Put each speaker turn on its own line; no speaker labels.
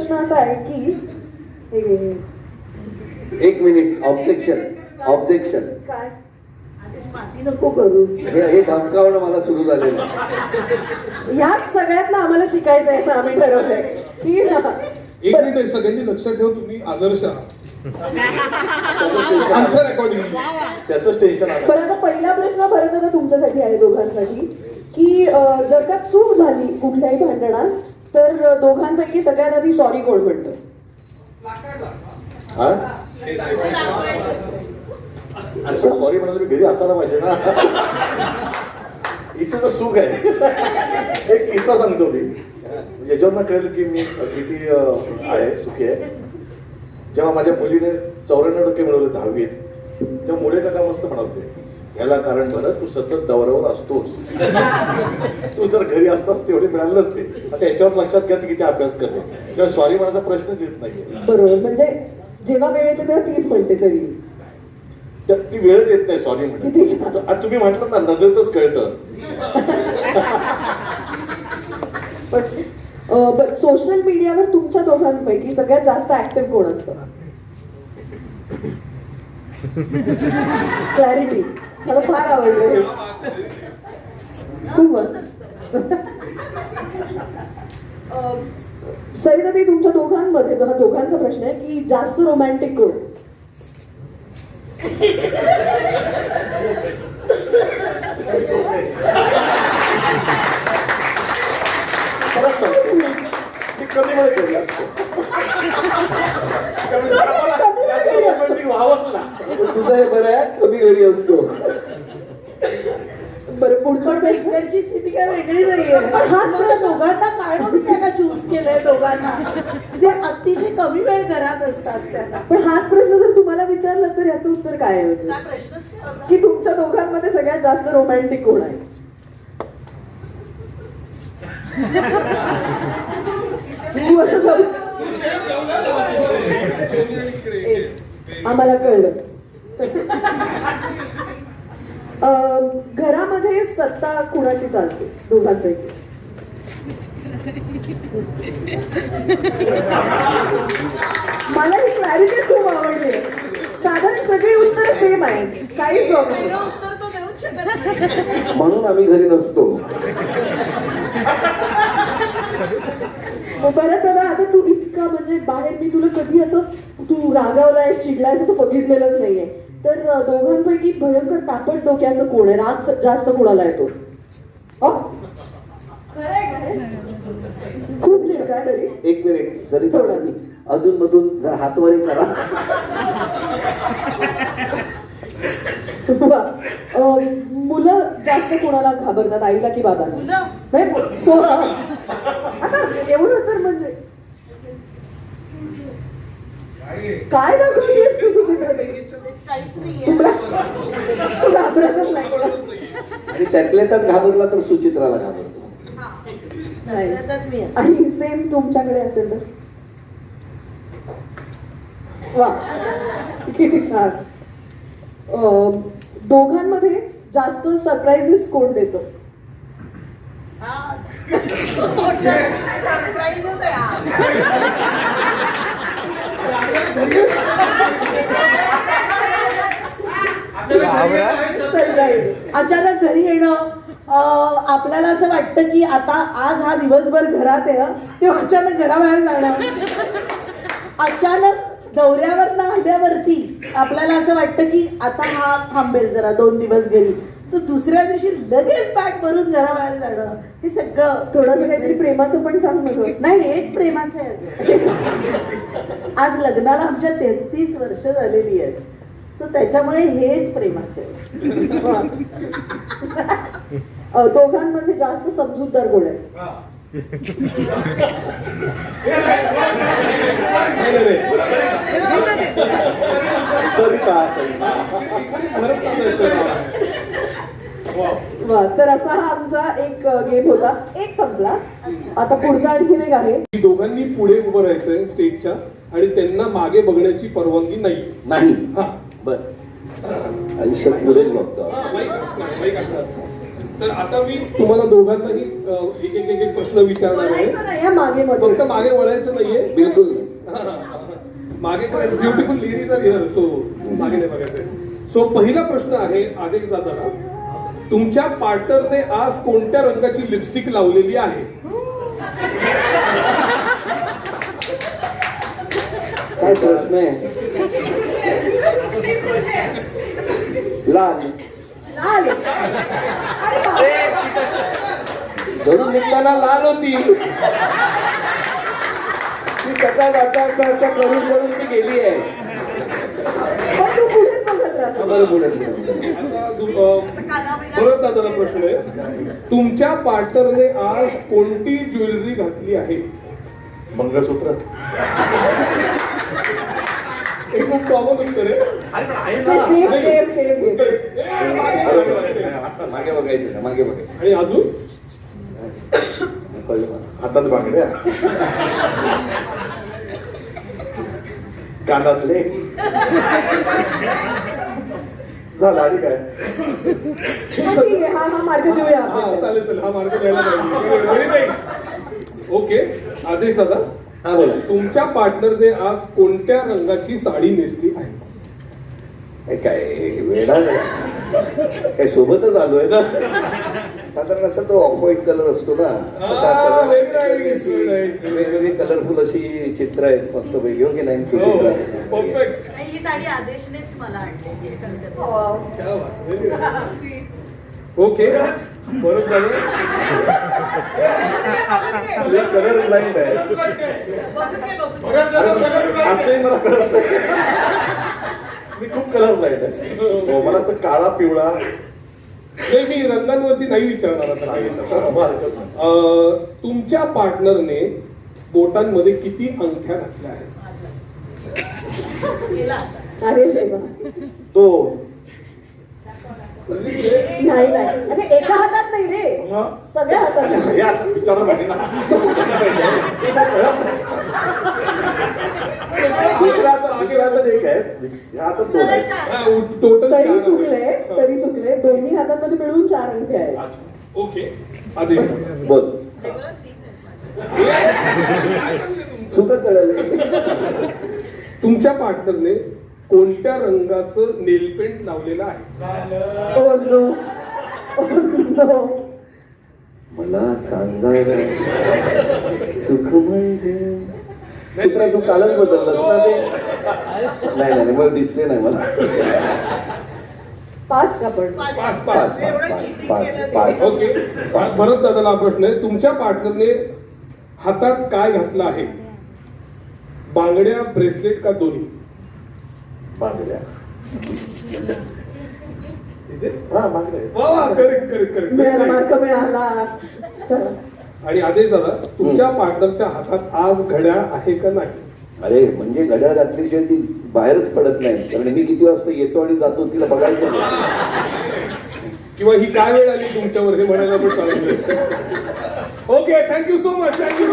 प्रश्न असा आहे की.
एक मिनिट ऑब्जेक्शन ऑब्जेक्शन
नको करूस
हे धमकावणं मला सुरू झालेलं
ह्याच सगळ्यात ना आम्हाला शिकायचं आहे असं आम्ही ठरवलंय. की
एक मिनिट सगळ्यांनी लक्षात ठेव तुम्ही आदर्श आमचं रेकॉर्डिंग
त्याच टेन्शन आलं.
बरं आता पहिला प्रश्न परत आता तुमच्यासाठी आहे दोघांसाठी की जर का चूक झाली कुठल्याही भांडणात तर दोघांपैकी सगळ्यात आधी सॉरी कोण म्हणतं?
हा? असं सॉरी म्हणाल मी घरी असायला पाहिजे ना. इथं तर सुख आहे. एक किस्सा सांगतो मी. याच्यावरनं कळेल की मी किती आहे सुखी आहे. जेव्हा माझ्या मुलीने चौऱ्याण्णव टक्के मिळवले दहावीत तेव्हा मुळे काका मस्त म्हणाले याला कारण बरं तू सतत दौऱ्यावर असतोस. तू जर घरी असतास तेवढे मिळालं नसते. असं याच्यावर लक्षात घ्या ती किती अभ्यास करते तेव्हा सॉरी म्हणायचा प्रश्नच येत नाही
बरोबर म्हणजे जेव्हा वेळ येते तेव्हा तीच म्हणते तरी.
ती वेळच येत नाही सॉरी. म्हणजे आता तुम्ही म्हटलं ना नजरेतच कळतं.
पण सोशल मीडियावर तुमच्या दोघांपैकी सगळ्यात जास्त ऍक्टिव्ह कोण असतं? क्लॅरिटी मला फार आवडलं खूप मस्त अं, सरिता ताई तुमच्या दोघांमध्ये हा दोघांचा प्रश्न आहे की जास्त रोमॅन्टिक कोण
खरंच सांगतो. मी कमी वेळ घरी असतो त्यामुळे आम्हाला जास्त romantic व्हावंच ना
पण तुझं हे बरं आहे कमी घरी असतो.
बरं पुढचा प्रश्न?
इकडची स्थिती काय वेगळी नाहीये. हाच प्रश्न. दोघांना काय म्हणून त्यांना चूज केलंय दोघांना? जे अतिशय कमी वेळ घरात असतात त्यांना.
पण हाच प्रश्न जर तुम्हाला विचारला तर याचं उत्तर काय आहे? म्हणजे?
प्रश्नच काय होता?
की तुमच्या दोघांमध्ये सगळ्यात जास्त रोमॅन्टिक कोण आहे? तू असं जाऊ आम्हाला कळलं. घरामध्ये सत्ता कुणाची चालते? दोघांपैकी. मला ही क्लॅरिटी खूप आवडली. साधारण सगळी उत्तर सेम आहे. काही प्रॉब्लेम.
म्हणून आम्ही घरी नसतो.
परत दादा आता तू इतका म्हणजे बाहेर मी तुला कधी असं तू रागावलायस चिडलायस असं बघितलेलंच नाहीये. तर दोघांपैकी भयंकर तापट डोक्याचं कोण आहे? राग जास्त कोणाला येतो? खूप चिडकाय तरी?
एक मिनिट जरी थोडा अधून मधून जर हातवारी करा.
मुलं जास्त कोणाला घाबरतात? आईला की बाबांना?
मुलं?
नाही मु- सो आता एवढं तर म्हणजे काय दाखवलीस तू तुझी
काहीच नाहीये
तू घाबरतच नाही
आणि त्यातल्या त्यात घाबरला तर सुचित्राला घाबरतो
नाही.
त्यात मी आहे.
आणि सेम तुमच्याकडे असेल तर वा किती छान दोघांमध्ये जास्त सरप्राईजेस कोण देतो
हा. आहे हा.
Surprise.
अचानक घरी येणं आपल्याला असं वाटतं की आता आज हा दिवसभर घरात आहे हं. तेव्हा अचानक घराबाहेर जाणं अचानक दौऱ्यावर ना आल्यावरती आपल्याला असं वाटतं की आता हा थांबेल जरा दोन दिवस घरी. तर दुसऱ्या दिवशी लगेच बॅग भरून घराबाहेर जाणं हे सगळं
थोडंसं काहीतरी प्रेमाचं पण सांग.
नाही हेच प्रेमाचं आहे. आज लग्नाला आमच्या तेहतीस वर्ष झालेली आहेत. सो त्याच्यामुळे हेच प्रेमाचं. आहे
वा. अं, दोघांमध्ये जास्त समजूतदार कोण आहे? तर असा हा आमचा एक गेम होता. एक संपला. आता पुढचा आणखीन एक आहे.
की दोघांनी पुढे उभं राहायचंय स्टेजच्या आणि त्यांना मागे बघण्याची परवानगी नाही.
नाही.
हा.
बर. आयुष्यात पुढेच बघतो.
तर आता मी तुम्हाला दोघांनाही एक एक एक एक प्रश्न विचारणार आहे.
हा मागे
फक्त मागे वळायचं नाहीये.
बिलकुल
मागे beautiful ladies are here so मागे नाही बघायचंय. सो पहिला प्रश्न आहे आदेश दादाला. तुमच्या पार्टनरने आज कोणत्या रंगाची लिपस्टिक लावलेली आहे?
काय प्रश्न आहे? लाल.
लाल.
धरून निघताना लाल होती. ती सकाळ वाटा असा करून करून ती गेली आहे.
परत दादाला प्रश्न आहे. तुमच्या पार्टनरने आज कोणती ज्वेलरी घातली आहे?
मंगळसूत्र.
खूप कॉमन उत्तर आहे
ते सेम सेम सेम
उत्तर आहे. ए, मागे, मागे, मागे.
मागे बघायचं ना, मागे बघायचं
आणि अजून
कळलं मला.
हातात बांगड्या कानातले झालं आणि काय
ठीक आहे हा हा मार्ग देऊया
हा
आपण.
चालेल चालेल हा मार्ग द्यायला पाहिजे. ओके आदेश दादा
हा बोला
तुमच्या पार्टनरने आज कोणत्या रंगाची साडी नेसली आहे
हे काय वेळा काय सोबतच आलोय ना साधारण असा तो ऑफ व्हाईट कलर असतो ना. वेगवेगळी कलरफुल अशी चित्र आहेत मस्त पैकी हो की नाही.
परफेक्ट
ही साडी आदेशनेच मला.
हो.
ओके परत झालं
कलर ब्लाइंड आहे. असंही मला कळत. मी खूप कलर ब्लाइंड आहे. हो, मला तर काळा पिवळा.
नाही मी रंगांवरती नाही विचारणार
हा,
तुमच्या पार्टनरने बोटांमध्ये किती अंगठ्या घातल्या आहेत?
दोन.
नाही नाही. अरे एका हातात नाही रे.
मग?
सगळ्या हातात आहे.
हे असं विचारलं पाहिजे ना. काय कळत नाही. दुसऱ्या हातात दुसऱ्या हातात एक आहे. ह्या हातात दोन
मला
आहेत.
चार.
टोटल
तरी चुकले तरी चुकले दोन्ही हातांमध्ये मिळून चार अंक आहेत.
ओके. आधी.
बोल. सुख कळलं
तुमच्या पार्टनरने कोणत्या रंगाचं नेलपेंट लावलेलं आहे?
ओ नो
मला सांगायला सुख म्हणजे तू कालच बदललास ना ते नाही नाही मग दिसले नाही मला.
पास का पण?
पाच.
पाच, पाच,
पाच
एवढं
पाच
cheating
पाच
केलं
पाच
मी.
ओके भरत दादाला हा प्रश्न आहे. तुमच्या पार्टनरने हातात काय घातलं आहे? बांगड्या ब्रेसलेट का दोन्ही?
बांगड्या? हा बांगड्या
करेक्ट करेक्ट
मिळाला मार्क
करेक्ट
मिळाला चला.
आणि आदेश दादा तुमच्या पार्टनरच्या हातात आज घड्याळ आहे का नाही?
अरे म्हणजे घड्याळ घातल्याशिवाय ती बाहेरच पडत नाही. कारण मी किती वाजता येतो आणि जातो तिला बघायचं नाही.
किंवा ही काय वेळ आली तुमच्यावर हे म्हणायला पण चालेल okay thank you so much thank you